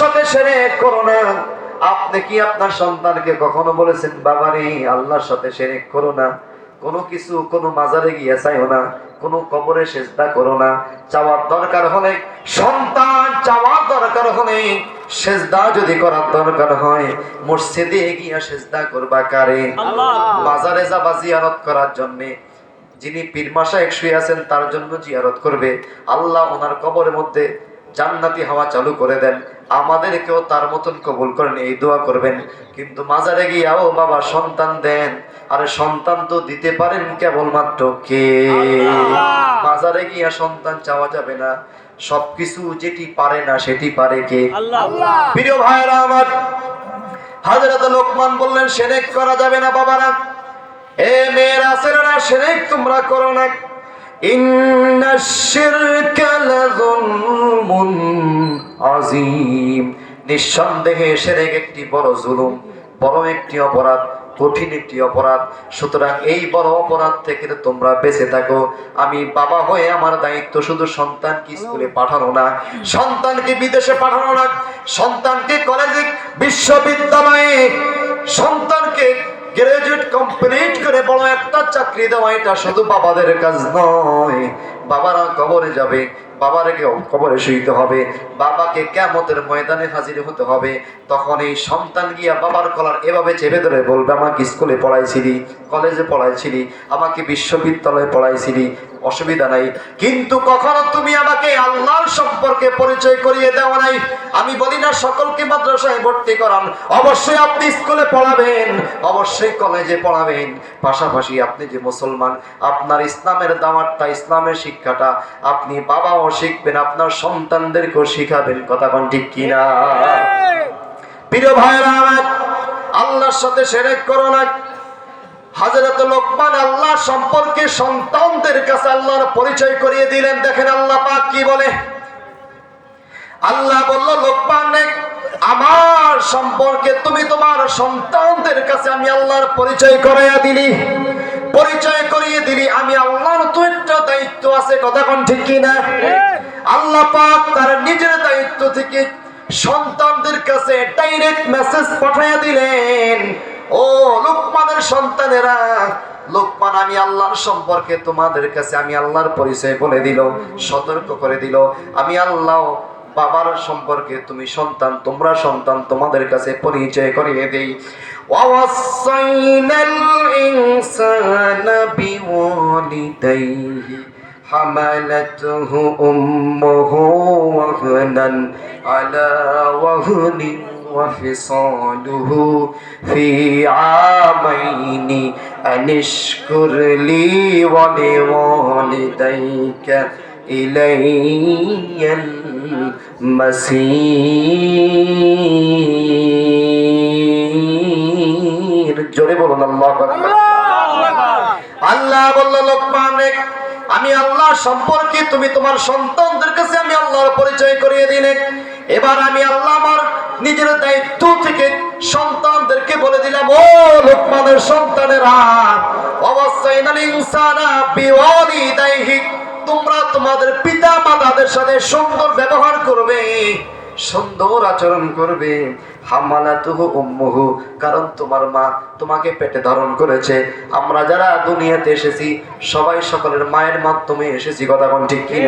সাথে সেরে করো না। আপনি কি আপনার সন্তানকে কখনো বলেছেন বাবারে আল্লাহর সাথে সেরে করো না। কোনো কিছু কোনো মাজারে গিয়ে চাইও না। কোনো কবরে সেজদা করো না। চাওয়ার দরকার হলে সন্তান চাওয়ার দরকার হলে সেজদা যদি করার দরকার হয় মসজিদে গিয়া সেজদা করবা কারে? মাজারে যাবা জিয়ারত করার জন্যে। যিনি পীর মাসায়েক শুয়ে আছেন তার জন্য জিয়ারত করবে। আল্লাহ ওনার কবরের মধ্যে জান্নাতি হাওয়া চালু করে দেন। আমাদেরকেও তার মতন কবুল করেন এই দোয়া করবেন। কিন্তু মাজারে গিয়াও বাবা সন্তান দেন। আরে সন্তান তো দিতে পারেন কেবলমাত্র কে? মাজারে গিয়া সন্তান চাওয়া যাবে না। সবকিছু যেটি পারে না সেটি পারে কে? প্রিয় ভাইরা আমার হাজরত লোকমান বললেন সেরেক করা যাবে না বাবারা। এ মেয়েরা ছেলেরা সেরেক তোমরা করো না। ইন্না শিরকা লাযুলমুন আযীম। নিঃসন্দেহে সেরেক একটি বড় জুলুম, বড় একটি অপরাধ, কঠিন একটি অপরাধ। সুতরাং এই বড় অপরাধ থেকে তোমরা বেঁচে থাকো। আমি বাবা হয়ে আমার দায়িত্ব শুধু সন্তানকে স্কুলে পাঠানো না, সন্তানকে বিদেশে পাঠানো না, সন্তানকে কলেজে, বিশ্ববিদ্যালয়ে, সন্তানকে গ্রাজুয়েট কমপ্লিট করে বড় একটা চাকরি দেওয়া, এটা শুধু বাবাদের কাজ নয়। বাবারা কবরে যাবে বাবাকে কবরে শুইতে হবে, বাবাকে কেমতের ময়দানে হাজির হতে হবে। তখন এই সন্তান গিয়া বাবার কলার এভাবে চেপে ধরে বলবে, আমাকে স্কুলে পড়াইছিলি, কলেজে পড়াইছিলি, আমাকে বিশ্ববিদ্যালয়ে পড়াইছিলি, অসুবিধা নাই। কিন্তু কখনো তুমি আমাকে আল্লাহর সম্পর্কে পরিচয় করিয়ে দেওয়া নাই। আমি বলি না, সকলকে মাদ্রাসায় ভর্তি করান। অবশ্যই আপনি স্কুলে পড়াবেন, অবশ্যই কলেজে পড়াবেন। পাশাপাশি আপনি যে মুসলমান, আপনার ইসলামের দাওয়াতটা, ইসলামের শিক্ষাটা, আপনি বাবাও শিখবেন আপনার সন্তানদেরকেও শিখাবেন। কথা কোন ঠিক কিনা? প্রিয় ভাইরা আমার আল্লাহর সাথে সেরেক করো না। হাজরত লোকমান আল্লাহ সম্পর্কে সন্তানদের কাছে আল্লাহর পরিচয় করিয়ে দিলেন। দেখেন আল্লাহ পাক কি বলে? আল্লাহ বলল লোকমান আমার সম্পর্কে তুমি তোমার সন্তানদের কাছে আমি আল্লাহর পরিচয় করাইয়া দিলি। পরিচয় করিয়ে দিলি। আমি আল্লাহর তো একটা দায়িত্ব আছে। কথা কোন ঠিক কিনা? আল্লাহ পাক তার নিজের দায়িত্ব থেকে সন্তানদের কাছে ডাইরেক্ট মেসেজ পাঠিয়ে দিলেন। ও লোকমানের সন্তানেরা, লোকমান, আমি আল্লাহর সম্পর্কে তোমাদের কাছে আমি আল্লাহর পরিচয় বলে দিল, সতর্ক করে দিল। আমি আল্লাহ বাবার সম্পর্কে তুমি সন্তান, তোমরা সন্তান, তোমাদের কাছে পরিচয় করিয়ে দেই। ওয়াসাইনাল ইনসানা বিওয়ালিদাইহি। حملته أمه وهنا على وهن وفصاله في عامين أن اشكر لي ولوالديك إلي المسير জোরে বলুন আল্লাহ আল্লাহ বলল লোকমান রে, আমি আল্লাহ সম্পর্কে, তুমি তোমার সন্তানদের কাছে আমি আল্লাহর পরিচয় করিয়ে দিলে এবার আমি আল্লাহ আমার নিজের দায়িত্ব থেকে সন্তানদেরকে বলে দিলাম, ও লোকমানের সন্তানেরা, অবশ্যই তোমরা তোমাদের পিতা মাতাদের সাথে সুন্দর ব্যবহার করবে। সুন্দর আচরণ করবে। কারণ তোমার মা তোমাকে পেটে ধারণ করেছে। আমরা যারা দুনিয়াতে এসেছি, সবাই সকলের মায়ের মাধ্যমে এসেছি, কথা কোন ঠিক কি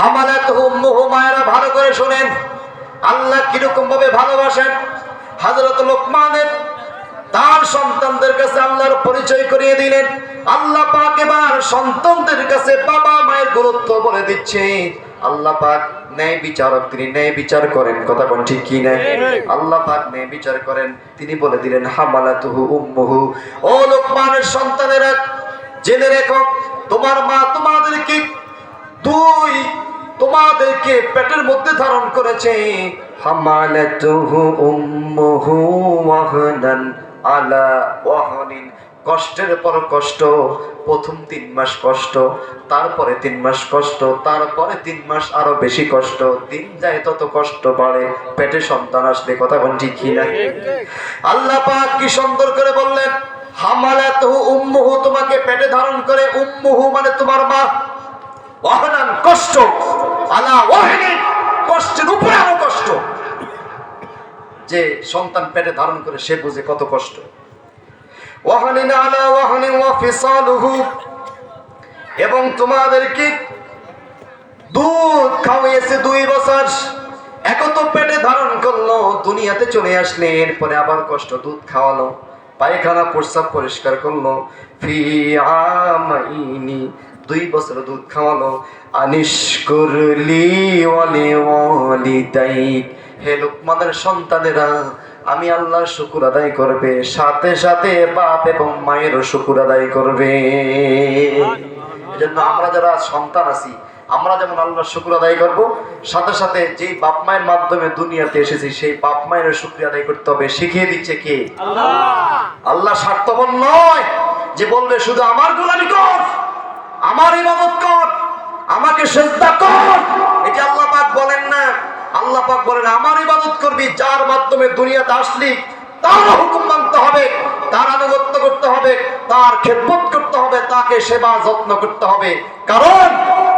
হামালাত মায়েরা ভালো করে শোনেন। আল্লাহ কীরকম ভাবে ভালোবাসেন। হযরত লোকমানের তার সন্তানদের কাছে আল্লাহর পরিচয় করিয়ে দিলেন। আল্লাহ পাক এবার সন্তানদের কাছে বাবা মায়ের গুরুত্ব বলে দিচ্ছে। আল্লাহ পাক ন্যায় বিচারক, তিনি ন্যায় বিচার করেন। কথা কোন ঠিক কি না? আল্লাহ পাক ন্যায় বিচার করেন। তিনি বলে দিলেন, হামালাতুহু উম্মুহু। ও লোকমানের সন্তানেরা, জেনে রেখো, তোমার মা তোমাদেরকে দুই তোমাদেরকে পেটের মধ্যে ধারণ করেছে। হামালাতুহু উম্মুহু ওয়াহনান আলা ওয়াহনিন, কষ্টের পর কষ্ট, প্রথম তিন মাস কষ্ট, তারপরে তিন মাস কষ্ট, তারপরে তিন মাস আরও বেশি কষ্ট, দিন যায় তত কষ্ট বাড়ে, পেটে সন্তান আসলে কথা কোন ঠিক না আল্লাহ পাক কি সুন্দর করে বললেন, হামালাতুহু উম্মুহু, তোমাকে পেটে ধারণ করে উম্মুহু মানে তোমার মা। ওয়াহনান, কষ্ট। আলা ওয়াহনিন, কষ্টের উপরে আরও কষ্ট। যে সন্তান পেটে ধারণ করে, সে বুঝে কত কষ্ট। এবং তোমাদেরকে দুধ খাওয়াইয়েছে দুই বছর। একত পেটে ধারণ করল, দুনিয়াতে চলে আসলে, এরপরে আবার কষ্ট দুধ খাওয়ালো, পায়খানা প্রস্রাব পরিষ্কার করল দুই বছর দুধ খাওয়ালো আনিস করলি ওয়ালি ওয়ালিদাইক। হে লোকমানের সন্তানেরা আমি আল্লাহর শুকুর আদায় করবে সাথে সাথে বাপ এবং মায়েরও শুকুর আদায় করবে। এজন্য আমরা যারা সন্তান আছি আমরা যেমন আল্লাহর শুকুর আদায় করব সাথে সাথে যেই বাপ মায়ের মাধ্যমে দুনিয়াতে এসেছি সেই বাপ মায়ের শুক্রিয়া আদায় করতে হবে। শিখিয়ে দিচ্ছে কে? আল্লাহ স্বার্থপর নয় যে বলবে শুধু আমার গোলামি কর আমার ইবাদত কর আমাকে সেজদা কর। এটা আল্লাহ পাক বলেন না। আল্লাহ পাক বলেন আমার ইবাদত করবি যার মাধ্যমে দুনিয়াতে আসলি তার হুকুম মানতে হবে তার আনুগত্য করতে হবে তার খেদমত করতে হবে তাকে সেবা যত্ন করতে হবে। কারণ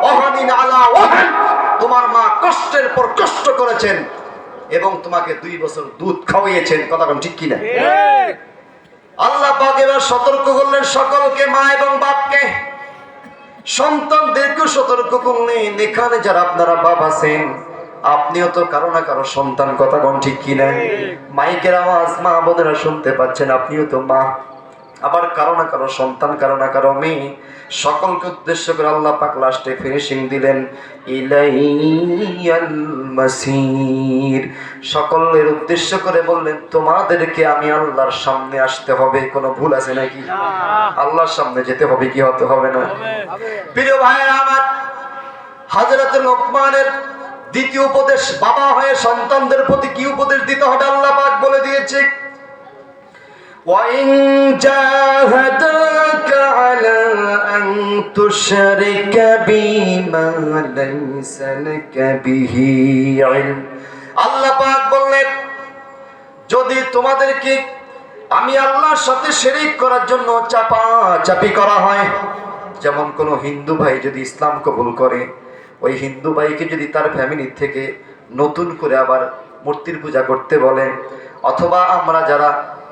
ওহানিন আলা ওহান তোমার মা কষ্টের পর কষ্ট করেছেন এবং তোমাকে দুই বছর দুধ খাওয়িয়েছেন। কথা কোন ঠিক কিনা? আল্লাহ পাক এবার সতর্ক করলেন সকলকে মা এবং বাপকে। সন্তানদেরকে সতর্ক করলেন। এখানে যারা আপনারা বাপ আছেন আপনিও তো কারও না কারও সন্তান কথা কোন ঠিক কিনা মাইকের আওয়াজ মা বোনেরা শুনতে পাচ্ছেন আপনিও তো মা। আবার কারও না কারও সন্তান কারও না কারও মেয়ে। সকলকে উদ্দেশ্য করে আল্লাহ পাক লাস্টে ফিনিশিং দিলেন ইলাইয়াল মাসির। সকলের উদ্দেশ্য করে বললেন তোমাদেরকে আমি আল্লাহর সামনে আসতে হবে কোনো ভুল আছে নাকি? আল্লাহর সামনে যেতে হবে কি হতে হবে না। প্রিয় ভাইয়ের আমার হাজরত লোকমানের দ্বিতীয় উপদেশ বাবা হয়ে সন্তানদের প্রতি কি উপদেশ দিতে হবে আল্লাহ পাক বলে দিয়েছে وإن جاهداك على أن تشرك بي ما ليس لك به علم আল্লাহ পাক বললেন যদি তোমাদেরকে আমি আল্লাহর সাথে শরীক করার জন্য চাপা চাপি করা হয় যেমন কোনো হিন্দু ভাই যদি ইসলাম কবুল করে ওই হিন্দু ভাইকে যদি তার ফ্যামিলি থেকে নতুন করে আবার মূর্তির পূজা করতে বলেন অথবা আমরা যারা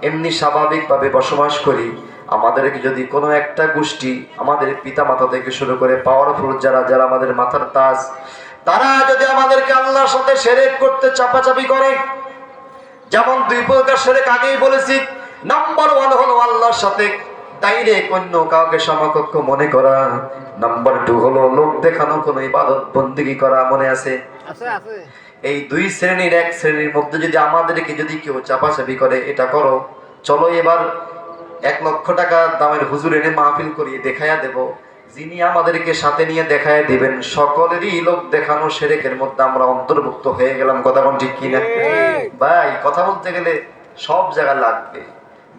এমনি স্বাভাবিকভাবে বসবাস করি, আমাদেরকে যদি কোনো একটা গোষ্ঠী আমাদের পিতা মাতা থেকে শুরু করে পাওয়ারফুল যারা যারা আমাদের মাথার তাজ, তারা যদি আমাদেরকে আল্লাহর সাথে সেরেক করতে চাপাচাপি করে, যেমন দুই প্রকার সেরেক আগেই বলেছি নাম্বার ওয়ান হলো আল্লাহর সাথে ডাইরেক্ট অন্য কাউকে সমকক্ষ মনে করা? নাম্বার টু হলো লোক দেখানো কোনো ইবাদত বন্দিগি করা মনে আছে? এই দুই শ্রেণির এক শ্রেণির মধ্যে যদি আমাদেরকে যদি কেউ চাপাচাপি করে এটা করো। চলো এবার এক লক্ষ টাকা দামের হুজুর এনে মাহফিল করিয়ে দেখাইয়া দেব। যিনি আমাদেরকে সাথে নিয়ে দেখায় দিবেন সকলেরই লোক দেখানো সেরেকের মধ্যে আমরা অন্তর্ভুক্ত হয়ে গেলাম। কথা কোন ঠিক কিনা? ভাই কথা বলতে গেলে সব জায়গায় লাগবে।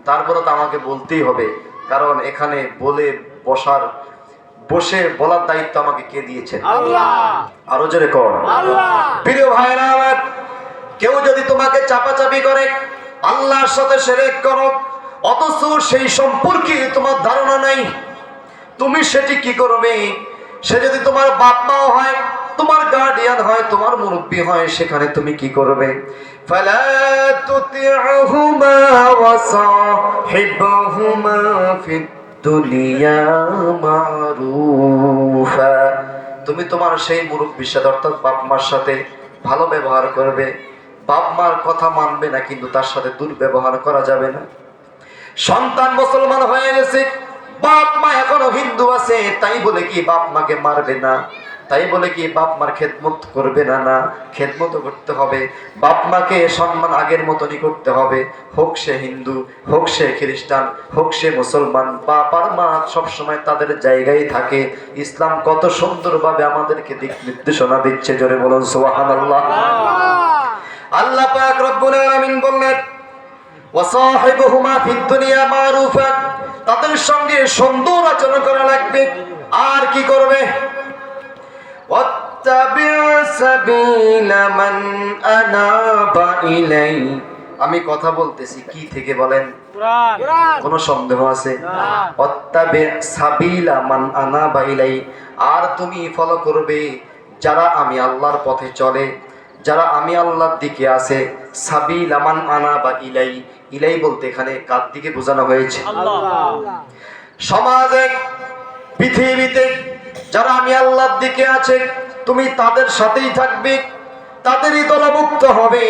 তারপরে তো আমাকে বলতেই হবে। কারণ এখানে বলে বসার বসে বলার দায়িত্ব আমাকে কে দিয়েছেন আরও জোরে কর। প্রিয় ভাইরা আমার কেউ যদি তোমাকে চাপাচাপি করে আল্লাহর সাথে সেরেক করো অথচ সেই সম্পর্কে তোমার ধারণা নাই। তুমি সেটি কি করবে? সে যদি তোমার বাপ মাও হয় তোমার গার্ডিয়ান হয় তোমার মুরব্বী হয় সেখানে তুমি কি করবে? فلا تطعهما وصاحبهما في الدنيا معروفا তুমি তোমার সেই মুরব্বীর সাথে অর্থাৎ বাপ মার সাথে ভালো ব্যবহার করবে বাপ মার কথা মানবে না কিন্তু তার সাথে দুর্ব্যবহার করা যাবে না সন্তান মুসলমান হয়ে গেছে বাপ মা এখনো হিন্দু আছে তাই বলে কি বাপ মাকে মারবে না তাই বলে কি, বাপ মার খেদমত করবে না না, খেদমত করতে হবে। বাপ মাকে সম্মান আগের মতনই করতে হবে। হোক সে হিন্দু, হোক সে খ্রিস্টান, হোক সে মুসলমান, বাপ আর মা সবসময় তাদের জায়গায় থাকে। ইসলাম কত সুন্দরভাবে আমাদেরকে দিক নির্দেশনা দিচ্ছে, জোরে বলুন সোহান আল্লাহ আল্লাহ পাক রব্বুল আলামিন বললেন ওয়াসাহিবুহুমা ফিদ দুনিয়া তাদের সঙ্গে সুন্দর আচরণ করা লাগবে। আর কি করবে? আমি কথা বলতেছি কি থেকে বলেন? কোরআন। কোনো সন্দেহ আছে? মান আর তুমি ফলো করবে যারা আমি আল্লাহর পথে চলে যারা আমি আল্লাহর দিকে আছে। সাবিল আমান আনা বা ইলাই। ইলাই বলতে এখানে কার দিকে বোঝানো হয়েছে? সমাজে পৃথিবীতে যারা আমি আল্লাহর দিকে আছে তুমি তাদের সাথেই থাকবে, তাদেরই দলভুক্ত হবে,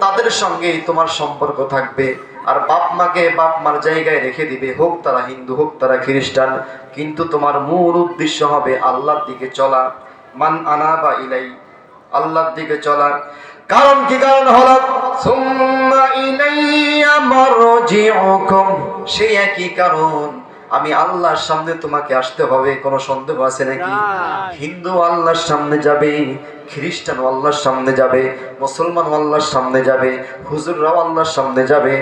তাদের সঙ্গেই তোমার সম্পর্ক থাকবে। আর বাপ মাকে বাপ মার জায়গায় রেখে দিবে, হোক তারা হিন্দু, হোক তারা খ্রিস্টান, কিন্তু তোমার মূল উদ্দেশ্য হবে আল্লাহর দিকে চলা। মান আনা বা ইলাই, আল্লাহর দিকে চলা। কারণ কি কারণ হলো? সেই একই কারণ। আমি আল্লাহর সামনে তোমাকে আসতে হবে কোনো সন্দেহ আছে নাকি? হিন্দু আল্লাহর সামনে যাবে খ্রিস্টান আল্লাহর সামনে যাবে মুসলমান আল্লাহর সামনে যাবে হুজুররাও আল্লাহর সামনে যাবে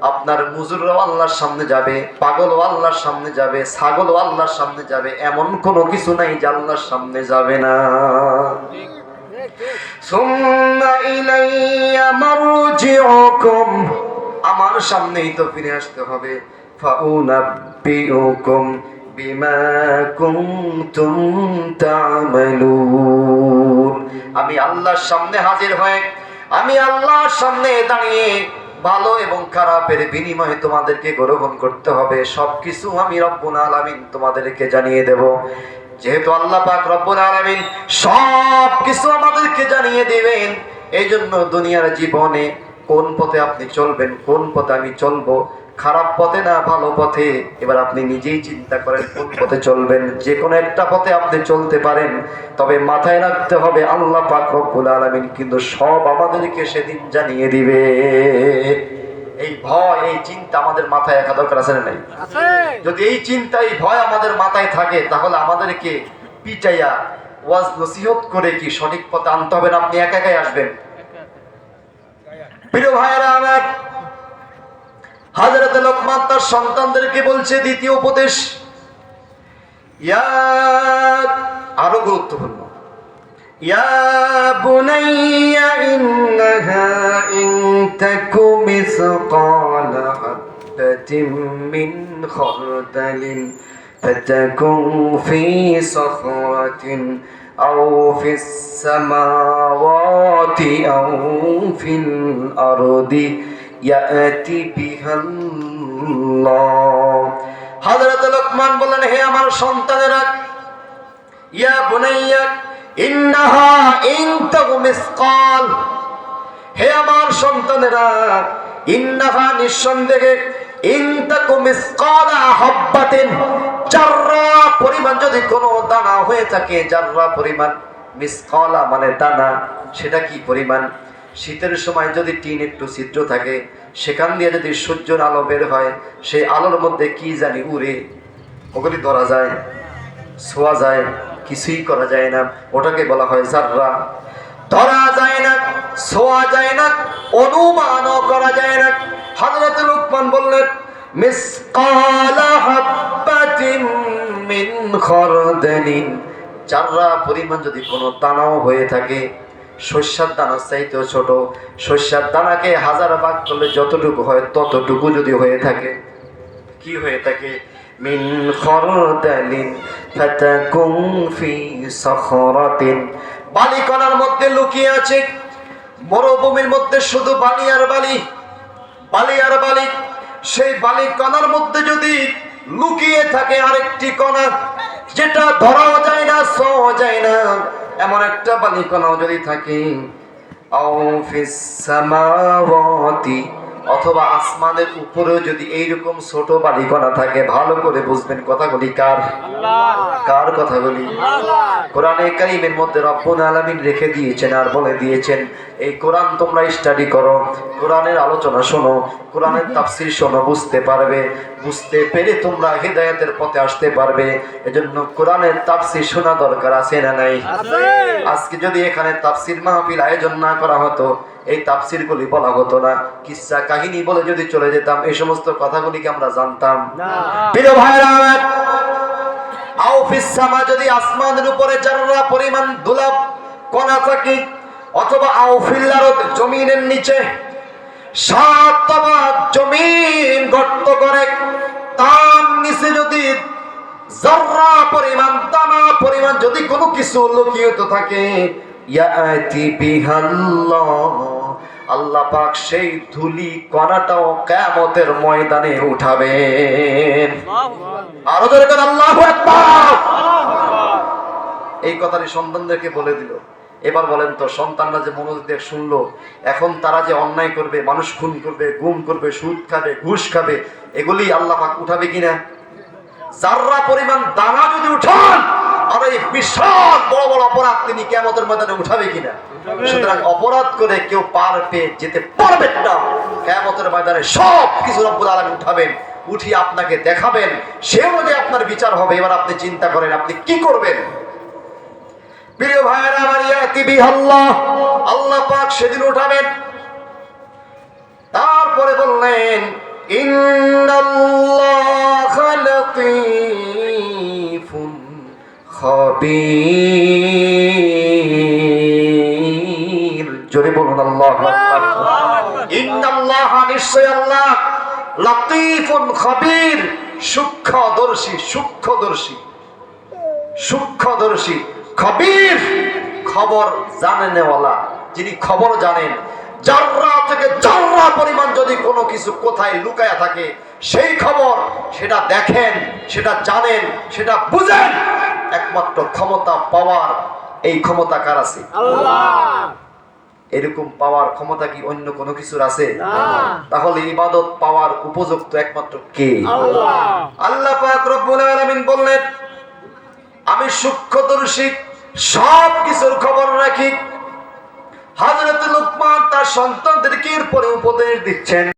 আপনার মুজুররাও আল্লাহর সামনে যাবে পাগলও আল্লাহর সামনে যাবে ছাগলও আল্লাহর সামনে যাবে এমন কোনো কিছু নাই যে আল্লাহর সামনে যাবে না। আমার সামনেই তো ফিরে আসতে হবে। ফাউনাব্বিউকুম বিমা কুনতুম আমি আল্লাহর সামনে হাজির হয়ে, আমি আল্লাহর সামনে দাঁড়িয়ে ভালো এবং খারাপের বিনিময়ে তোমাদেরকে গ্রহণ করতে হবে। সবকিছু আমি রব্বুল আলামিন তোমাদেরকে জানিয়ে দেব। যেহেতু আল্লাহ পাক রব্বুল আলামিন সব কিছু আমাদেরকে জানিয়ে দিবেন এই জন্য দুনিয়ার জীবনে কোন পথে আপনি চলবেন, কোন পথে আমি চলবো খারাপ পথে না ভালো পথে? এবার আপনি নিজেই চিন্তা করেন কোন পথে চলবেন? যে কোনো একটা পথে আপনি চলতে পারেন তবে মাথায় রাখতে হবে আল্লাহ পাক রব্বুল আলামিন কিন্তু সব আমাদেরকে সেদিন জানিয়ে দিবে। এই ভয় এই চিন্তা আমাদের মাথায় রাখা দরকার আছে না নাই? যদি এই চিন্তা এই ভয় আমাদের মাথায় থাকে তাহলে আমাদেরকে পিটাইয়া ওয়াজ নসিহত করে কি সঠিক পথে আনতে হবে না? আপনি একা একাই আসবেন? প্রিয় ভাইয়েরা আমার হাজরত লোকমান তার সন্তানদেরকে বলছে দ্বিতীয় উপদেশ ইয়া আরো গুরুত্বপূর্ণ ইয়া বুনাইয়া ইন্নাহা ইন তাকু মিসকালা হাববাতিন মিন খারদালিন فتكن في صخرة أو في السماوات أو في الأرض ইয়াতি বিহাল্লাহ হযরত লোকমান বলেন হে আমার সন্তানেরা, ইয়া বুনাইয়া, ইন্নাহা ইন তাগু মিসকাল। হে আমার সন্তানেরা, ইন্নাহা নিঃসন্দেহে ইন তাকু মিসকাল হাব্বাতিন। জাররা পরিমাণ যদি কোনো দানা হয়ে থাকে, জাররা পরিমাণ মিসকালা মানে দানা, সেটা কি পরিমাণ? শীতের সময় যদি টিন একটু ছিদ্র থাকে, সেখান দিয়ে যদি সূর্যের আলো বের হয়, সেই আলোর মধ্যে কি জানি উড়ে, ওগুলি ধরা যায়, ছোঁয়া যায়, কিছুই করা যায় না। ওটাকে বলা হয় জাররা। ধরা যায় না, ছোঁয়া যায় না, অনুমানও করা যায় না। হযরত লুকমান বললেন মিন খারদালিন চাররা পরিমাণ যদি কোনো দানাও হয়ে থাকে শস্যার দানা চাইতেও ছোট। শস্যার দানাকে হাজার ভাগ করলে যতটুকু হয় ততটুকু যদি হয়ে থাকে। কি হয়ে থাকে? মিন খরদালিন ফাতাকুম ফি সখরাতিন। বালিকণার মধ্যে লুকিয়ে আছে। মরুভূমির মধ্যে শুধু বালি আর বালি। বালি আর বালি। সেই বালি কণার মধ্যে যদি লুকিয়ে থাকে আরেকটি কণা, যেটা ধরাও যায় না ছোঁয়া যায় না। এমন একটা বালি কণাও যদি থাকে অফিস ফিস সামাওয়াতি অথবা আসমানের উপরেও যদি এইরকম ছোট বালিকণা থাকে ভালো করে বুঝবেন কথাগুলি কার? কার কথাগুলি? কোরআনে কারিমের মধ্যে রব্বুল আলামিন রেখে দিয়েছেন আর বলে দিয়েছেন এই কোরআন তোমরা স্টাডি করো কোরআনের আলোচনা শোনো কোরআনের তাফসির শোনো বুঝতে পারবে। বুঝতে পেরে তোমরা হেদায়েতের পথে আসতে পারবে। এজন্য কোরআনের তাফসির শোনা দরকার আছে না নাই? আজকে যদি এখানে তাফসির মাহফিল আয়োজন না করা হতো এই তাফসিরগুলি বলা হতো না। কিসসা কাহিনী বলে যদি চলে যেতাম এই সমস্ত কথাগুলিকে আমরা জানতাম। প্রিয় ভাইরা যদি আসমানের উপরে যারা পরিমাণ দুলাপ কণা থাকে অথবা আও ফিল্লারত জমিনের নিচে সাত জমিন গর্ত করে তার নিচে যদি জাররা পরিমাণ দানা পরিমাণ যদি কোনো কিছু লুকিয়ে থাকে আল্লাহ পাক সেই ধুলি কণাটাও কিয়ামতের ময়দানে উঠাবেন। আরও করে এই কথাটি সন্তানদেরকে বলে দিল। এবার বলেন তো, সন্তানরা যে মনোযোগ শুনলো, এখন তারা যে অন্যায় করবে, মানুষ খুন করবে, গুম করবে, সুদ খাবে, ঘুষ খাবে, এগুলি আল্লাহ পাক উঠাবে কিনা? যাররা পরিমাণ দানা যদি উঠান আর এই বিশাল বড় বড় অপরাধ তিনি কেমতের ময়দানে উঠাবে কিনা? সুতরাং অপরাধ করে কেউ পার পেয়ে যেতে পারবেন না। কেমতের ময়দানে সব কিছু রব্বুল আলামিন উঠাবেন উঠিয়ে আপনাকে দেখাবেন। সে অনুযায়ী আপনার বিচার হবে এবার আপনি চিন্তা করেন আপনি কি করবেন? প্রিয় ভাইয়েরা আমার বিহাল্লাহ আল্লাহ পাক সেদিন উঠাবেন। তারপরে বললেন ইন্নাল্লাহ খবীর জোরে বলুন আল্লাহু ইন্নাল্লাহ নিশ্চয় আল্লাহ। লাতীফুন খবীর। সূক্ষ্মদর্শী সূক্ষ্মদর্শী সূক্ষ্মদর্শী। খবীর খবর জানেনওয়ালা যিনি খবর জানেন। জাররা থেকে জাররা পরিমাণ যদি কোনো কিছু কোথায় লুকায়া থাকে সেই খবর সেটা দেখেন সেটা জানেন সেটা বুঝেন। একমাত্র ক্ষমতা পাওয়ার এই ক্ষমতা কার আছে? এরকম পাওয়ার ক্ষমতা কি অন্য কোনো কিছুর আছে? তাহলে ইবাদত পাওয়ার উপযুক্ত একমাত্র কে? আল্লাহ! আলামিন বললেন আমি সূক্ষ্মদর্শী সব কিছুর খবর রাখি। হাজরত লুকমান তার সন্তানদেরকে এরপরে উপদেশ দিচ্ছেন।